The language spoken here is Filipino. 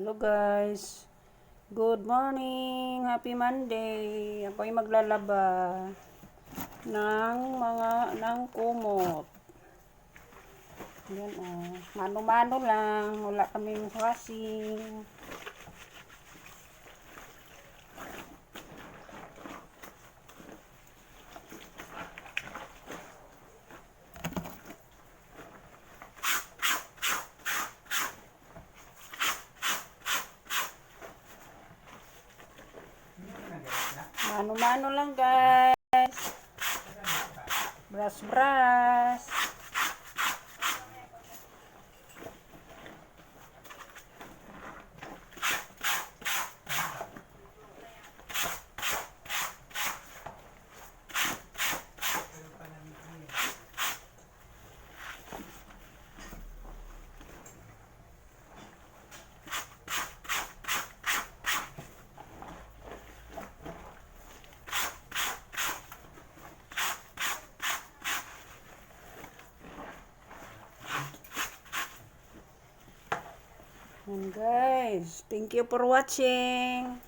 Hello guys. Good morning. Happy Monday. Ako ay maglalaba ng mga ng kumot. Yan oh. Mano-mano lang. Wala kaming washing. Mano-mano lang guys. Brush-brush. And guys, thank you for watching.